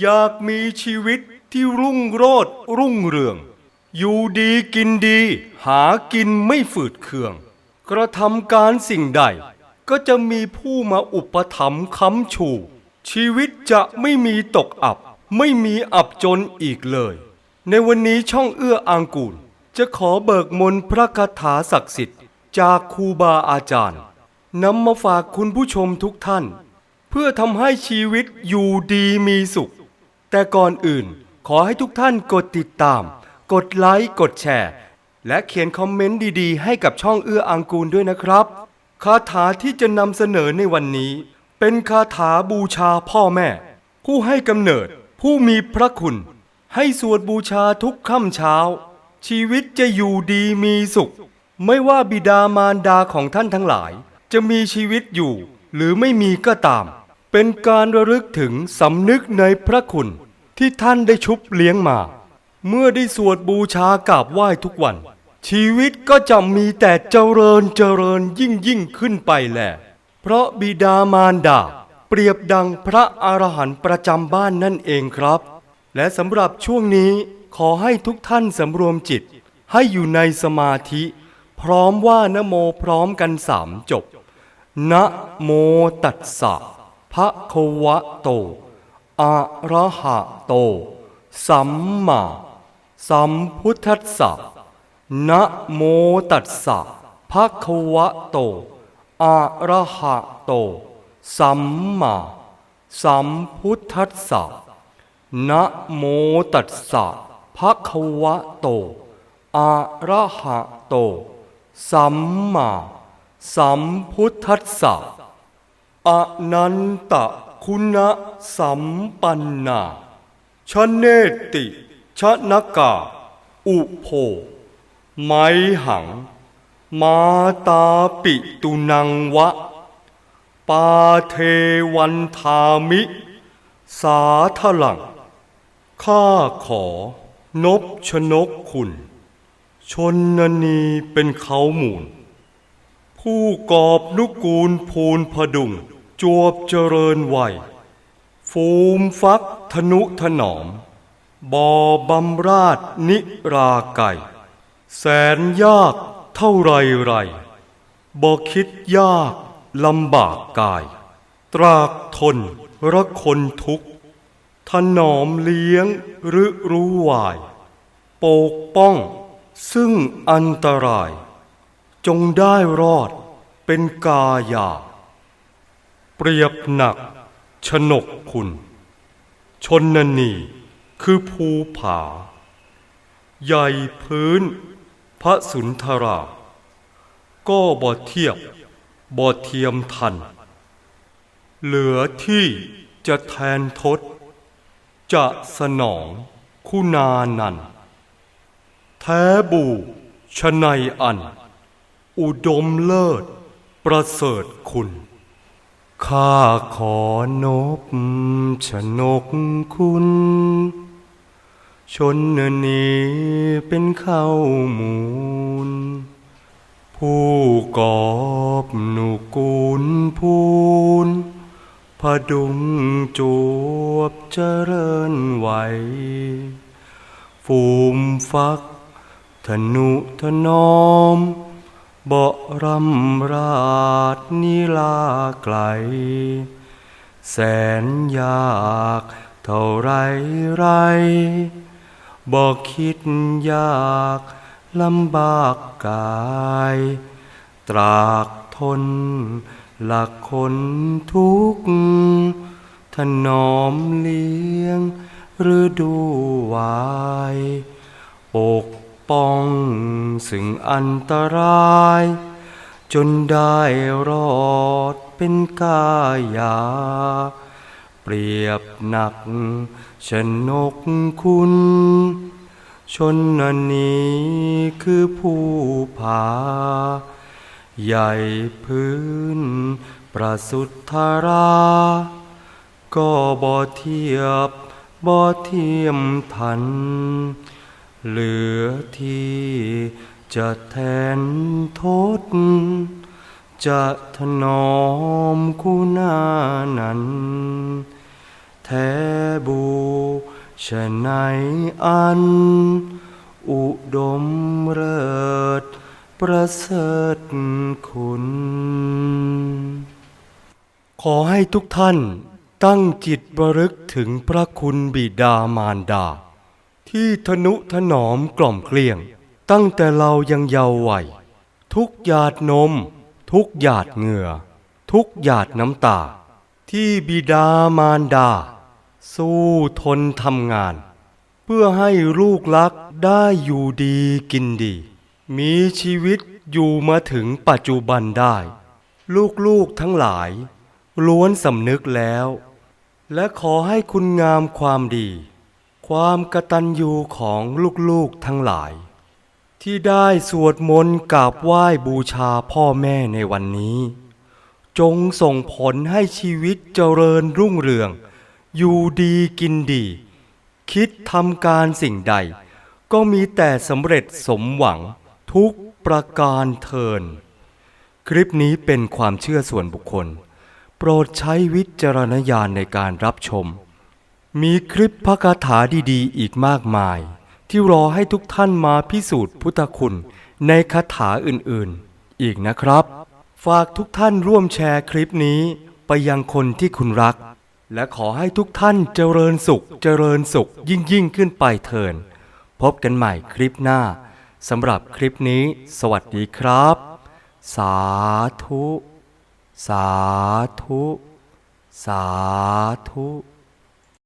อยากมีชีวิตที่รุ่งโรจน์รุ่งเรือง อยู่ดีกินดี หากินไม่ฝืดเคือง กระทำการสิ่งใด ก็จะมีผู้มาอุปถัมภ์ค้ำชู ชีวิตจะไม่มีตกอับ ไม่มีอับจนอีกเลย ในวันนี้ช่องเอื้ออางกูล จะขอเบิกมนพระคาถาศักดิ์สิทธิ์ จากครูบาอาจารย์นำมาฝากคุณผู้ชมทุกท่าน เพื่อทำให้ชีวิตอยู่ดีมีสุข แต่ก่อนอื่น ขอให้ทุกท่านกดติดตาม กดไลค์ กดแชร์ และเขียนคอมเมนต์ดีๆ ให้กับช่องเอื้ออังกูลด้วยนะครับ คาถาที่จะนำเสนอในวันนี้ เป็นคาถาบูชาพ่อแม่ ผู้ให้กำเนิด ผู้มีพระคุณ ให้สวดบูชาทุกค่ำเช้า ชีวิตจะอยู่ดีมีสุข ไม่ว่าบิดามารดาของท่านทั้งหลาย จะมีชีวิตอยู่ หรือไม่มีก็ตามเป็นการระลึกถึงสำนึกในพระคุณ ที่ท่านได้ชุบเลี้ยงมา เมื่อได้สวดบูชากราบไหว้ทุกวัน ชีวิตก็จะมีแต่เจริญเจริญยิ่งยิ่งขึ้นไปแหละ เพราะบิดามารดา เปรียบดังพระอรหันต์ประจำบ้านนั่นเองครับ และสำหรับช่วงนี้ขอให้ทุกท่านสำรวมจิต ให้อยู่ในสมาธิ พร้อมว่านโมพร้อมกันสามจบนะโมตัสสะภะคะวะโต อะระหะโต สัมมาสัมพุทธัสสะนะโมตัสสะภะคะวะโตอะระหะโต สัมมาสัมพุทธัสสะนะโมตัสสะภะคะวะโตอะระหะโต สัมมาสัมพุทธัสสะอนันต คุณสัมปันนาชเนติ ชนกา อุโภไมหัง มาตาปิตุนังวะ ปาเทวันทามิ สาทลัง ข้าขอนบชนกคุณ ชนนนีเป็นเขาหมูล ผู้กอบนุกูลภูนพดุง จวบเจริญวัย ฟูมฟักธนุถนอม บอบำราดนิราไก่แสนยากเท่าไรไรบ่คิดยากลำบากกาย ตรากทนระคนทุกข์ถนอมเลี้ยงหรือรู้วาย ปกป้องซึ่งอันตราย จงได้รอดเป็นกายา เปรียบหนักชนกคุณ ชนนนีคือภูผา ใหญ่พื้น พระสุนทรา ก็บ่เทียบบ่เทียมทัน เหลือที่จะแทนทศ จะสนองคุณานัน แท้บูชนัยอัน อุดมเลิศประเสริฐคุณ ข้าขอนบชนกคุณ ชนนีเป็นข้าวมูล ผู้กอบหนุกูลพูนพดุงจวบเจริญไหว ฟูมฟักธนุถนอม บาะรำราดนิลาไกล แสนยากเท่าไรไรบอกคิดยากลำบากกาย ตรากทนหลักคนทุกข์ถนอมเลี้ยงฤดูวายปก ป้องสิ่งอันตราย จนได้รอดเป็นกายา เปรียบหนักชนกคุณ ชนนันนี้คือผู้ผา ใหญ่พื้นประสุทธารา ก็บ่เทียบบ่เทียมทัน เหลือที่จะแทนทศจะถนอมคุณานั้น แทบูฉะไหนอัน อุดมเลิศประเสริฐคุณ ขอให้ทุกท่านตั้งจิตบรึกถึงพระคุณบิดามารดา ที่ทนุถนอมกล่อมเกลี้ยง ตั้งแต่เรายังเยาว์วัยทุกหยาดนม ทุกหยาดเหงื่อ ทุกหยาดน้ำตา ที่บิดามารดา สู้ทนทำงาน เพื่อให้ลูกลักได้อยู่ดีกินดี มีชีวิตอยู่มาถึงปัจจุบันได้ ลูกๆทั้งหลาย ล้วนสำนึกแล้ว และขอให้คุณงามความดี ความกตัญญูของลูกๆทั้งหลาย ที่ได้สวดมนต์กราบไหว้บูชาพ่อแม่ในวันนี้ จงส่งผลให้ชีวิตเจริญรุ่งเรือง อยู่ดีกินดี คิดทำการสิ่งใด ก็มีแต่สำเร็จสมหวังทุกประการเทิน คลิปนี้เป็นความเชื่อส่วนบุคคล โปรดใช้วิจารณญาณในการรับชม มีคลิปพระคาถาดีๆ อีกมากมาย ที่รอให้ทุกท่านมาพิสูจน์พุทธคุณในคาถาอื่นๆ อีกนะครับ ฝากทุกท่านร่วมแชร์คลิปนี้ไปยังคนที่คุณรัก และขอให้ทุกท่านเจริญสุขเจริญสุขยิ่งยิ่งๆขึ้นไปเถินพบกันใหม่คลิปหน้าสำหรับคลิปนี้ สวัสดีครับ สาธุ สาธุ สาธุ